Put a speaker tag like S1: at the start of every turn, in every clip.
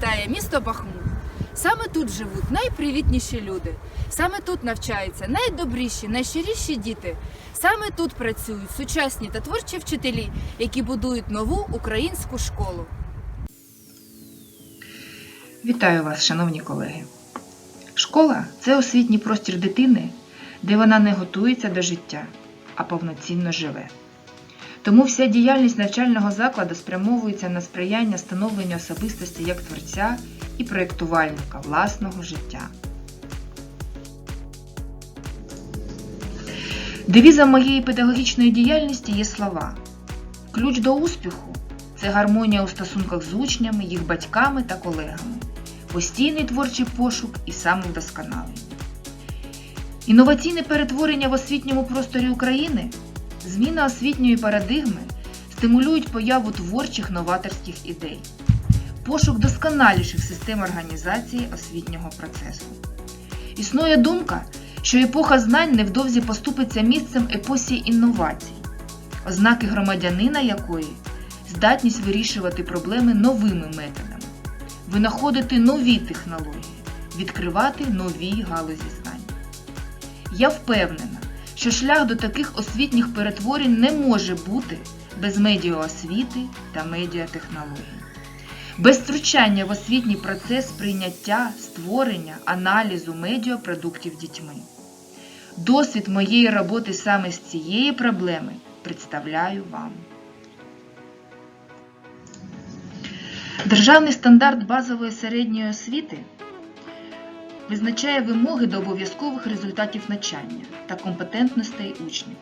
S1: процвітає місто Бахмут. Саме тут живуть найпривітніші люди. Саме тут навчаються найдобріші, найщиріші діти. Саме тут працюють сучасні та творчі вчителі, які будують нову українську школу.
S2: Вітаю вас, шановні колеги. Школа це освітній простір дитини, де вона не готується до життя, а повноцінно живе. Тому вся діяльність навчального закладу спрямовується на сприяння становленню особистості як творця і проєктувальника власного життя. Девізом моєї педагогічної діяльності є слова. Ключ до успіху це гармонія у стосунках з учнями, їх батьками та колегами, постійний творчий пошук і самовдосконалення. Інноваційне перетворення в освітньому просторі України, зміна освітньої парадигми стимулюють появу творчих новаторських ідей, пошук досконаліших систем організації освітнього процесу. Існує думка, що епоха знань невдовзі поступиться місцем епосі інновацій, ознаки громадянина якої здатність вирішувати проблеми новими методами, винаходити нові технології, відкривати нові галузі знань. Я впевнена, що шлях до таких освітніх перетворень не може бути без медіаосвіти та медіатехнологій. Без втручання в освітній процес прийняття, створення, аналізу медіапродуктів дітьми. Досвід моєї роботи саме з цієї проблеми представляю вам. Державний стандарт базової середньої освіти визначає вимоги до обов'язкових результатів навчання та компетентностей учнів,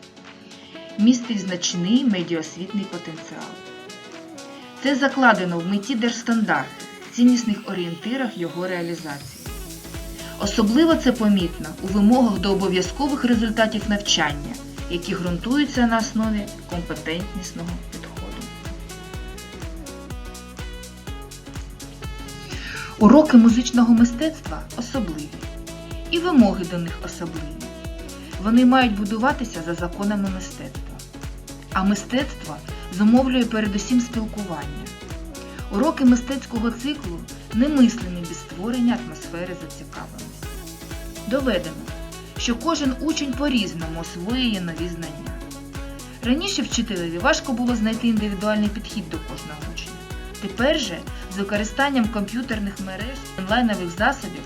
S2: містить значний медіаосвітний потенціал. Це закладено в меті держстандарту, ціннісних орієнтирах його реалізації. Особливо це помітно у вимогах до обов'язкових результатів навчання, які ґрунтуються на основі компетентнісного Уроки музичного мистецтва особливі, і вимоги до них особливі. Вони мають будуватися за законами мистецтва. А мистецтво зумовлює передусім спілкування. Уроки мистецького циклу немислимі без створення атмосфери зацікавленості. Доведено, що кожен учень по-різному освоює нові знання. Раніше вчителеві важко було знайти індивідуальний підхід до кожного учня. Тепер же, з використанням комп'ютерних мереж онлайнових засобів,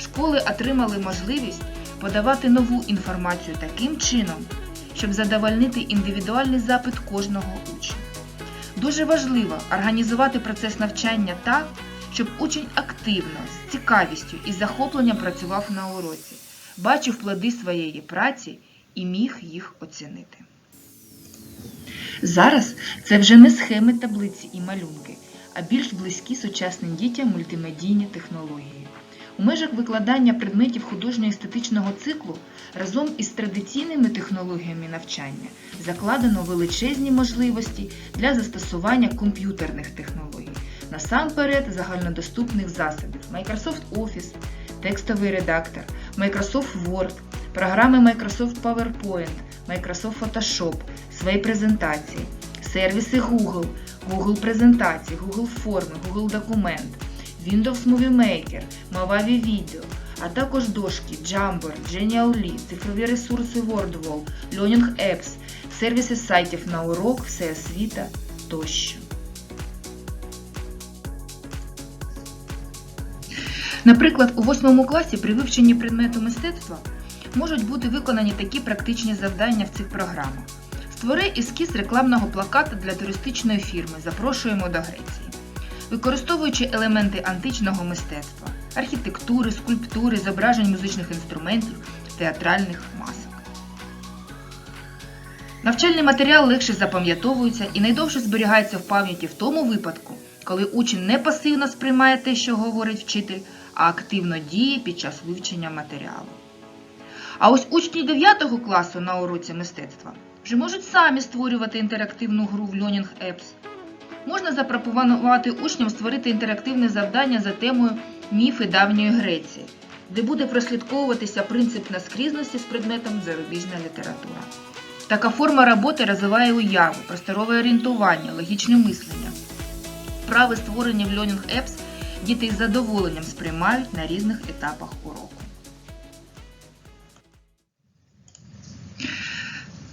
S2: школи отримали можливість подавати нову інформацію таким чином, щоб задовольнити індивідуальний запит кожного учня. Дуже важливо організувати процес навчання так, щоб учень активно, з цікавістю і захопленням працював на уроці, бачив плоди своєї праці і міг їх оцінити. Зараз це вже не схеми таблиці і малюнки, а більш близькі сучасним дітям мультимедійні технології. У межах викладання предметів художньо-естетичного циклу разом із традиційними технологіями навчання закладено величезні можливості для застосування комп'ютерних технологій, насамперед загальнодоступних засобів Microsoft Office, текстовий редактор, Microsoft Word, програми Microsoft PowerPoint, Microsoft Photoshop, свої презентації, сервіси Google, Google презентації, Google форми, Google документ. Windows Movie Maker, Movavi Video, а також дошки Jamboard, Genially, цифрові ресурси WordWall, Learning Apps, сервіси сайтів на урок, всеосвіта тощо. Наприклад, у 8 класі при вивченні предмету мистецтва можуть бути виконані такі практичні завдання в цих програмах. Створи ескіз рекламного плаката для туристичної фірми Запрошуємо до Греції використовуючи елементи античного мистецтва, архітектури, скульптури, зображень музичних інструментів, театральних масок. Навчальний матеріал легше запам'ятовується і найдовше зберігається в пам'яті в тому випадку, коли учень не пасивно сприймає те, що говорить вчитель, а активно діє під час вивчення матеріалу. А ось учні 9 класу на уроці мистецтва вже можуть самі створювати інтерактивну гру в Learning Apps. Можна запропонувати учням створити інтерактивне завдання за темою Міфи давньої Греції, де буде прослідковуватися принцип наскрізності з предметом зарубіжна література. Така форма роботи розвиває уяву, просторове орієнтування, логічне мислення. Вправи, створені в Learning Apps, діти із задоволенням сприймають на різних етапах уроку.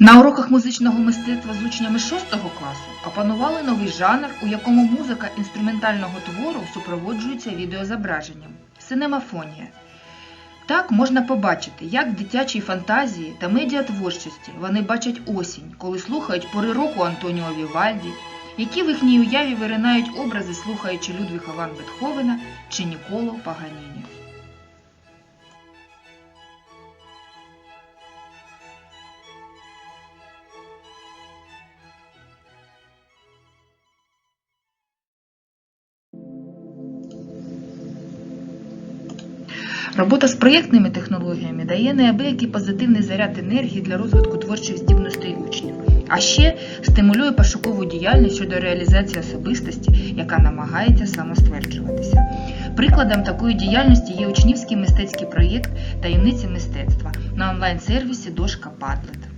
S2: На уроках музичного мистецтва з учнями 6 класу опанували новий жанр, у якому музика інструментального твору супроводжується відеозображенням синемафонія. Так можна побачити, як в дитячій фантазії та медіатворчості вони бачать осінь, коли слухають пори року Антоніо Вівальді, які в їхній уяві виринають образи, слухаючи Людвіга ван Бетховена чи Ніколо Паганіні. Робота з проєктними технологіями дає неабиякий позитивний заряд енергії для розвитку творчих здібностей учнів, а ще стимулює пошукову діяльність щодо реалізації особистості, яка намагається самостверджуватися. Прикладом такої діяльності є учнівський мистецький проєкт Таємниці мистецтва на онлайн-сервісі Дошка Падлет.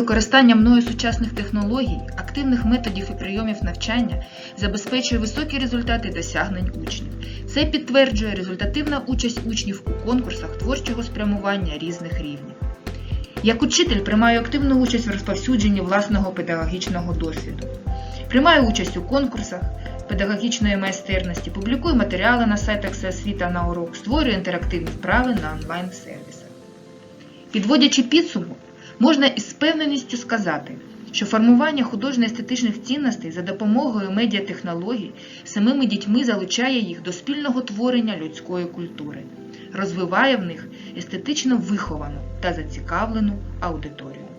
S2: Використання мною сучасних технологій, активних методів і прийомів навчання забезпечує високі результати досягнень учнів. Це підтверджує результативна участь учнів у конкурсах творчого спрямування різних рівнів. Як учитель приймаю активну участь в розповсюдженні власного педагогічного досвіду. Приймаю участь у конкурсах педагогічної майстерності, публікую матеріали на сайтах Всеосвіта на урок, створюю інтерактивні вправи на онлайн-сервісах. Підводячи підсумок, можна із впевненістю сказати, що формування художньо-естетичних цінностей за допомогою медіатехнологій самими дітьми залучає їх до спільного творення людської культури, розвиває в них естетично виховану та зацікавлену аудиторію.